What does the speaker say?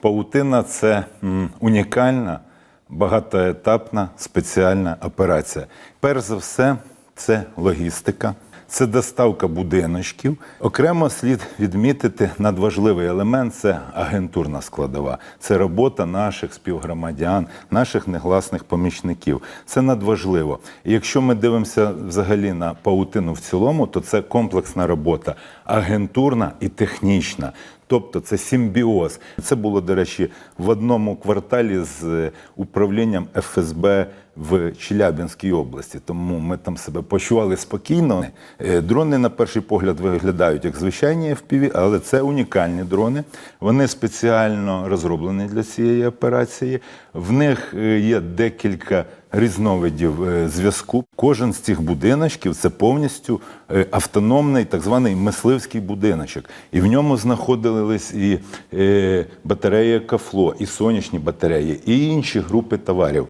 Паутина це унікальна, багатоетапна спеціальна операція. Перш за все, це логістика, це доставка будиночків. Окремо слід відмітити надважливий елемент це агентурна складова. Це робота наших співгромадян, наших негласних помічників. Це надважливо. І якщо ми дивимося взагалі на паутину в цілому, то це комплексна робота, агентурна і технічна. Тобто це симбіоз. Це було, до речі, в одному кварталі з е, управлінням ФСБ в Челябинській області. Тому ми там себе почували спокійно. Е, Дрони, на перший погляд, виглядають як звичайні FPV, але це унікальні дрони. Вони спеціально розроблені для цієї операції. В них е, є декілька різновидів е, зв'язку. Кожен з цих будиночків це повністю е, автономний так званий мисливський будиночок. І в ньому знаходились і е, батареї Кафло, і сонячні батареї, і інші групи товарів.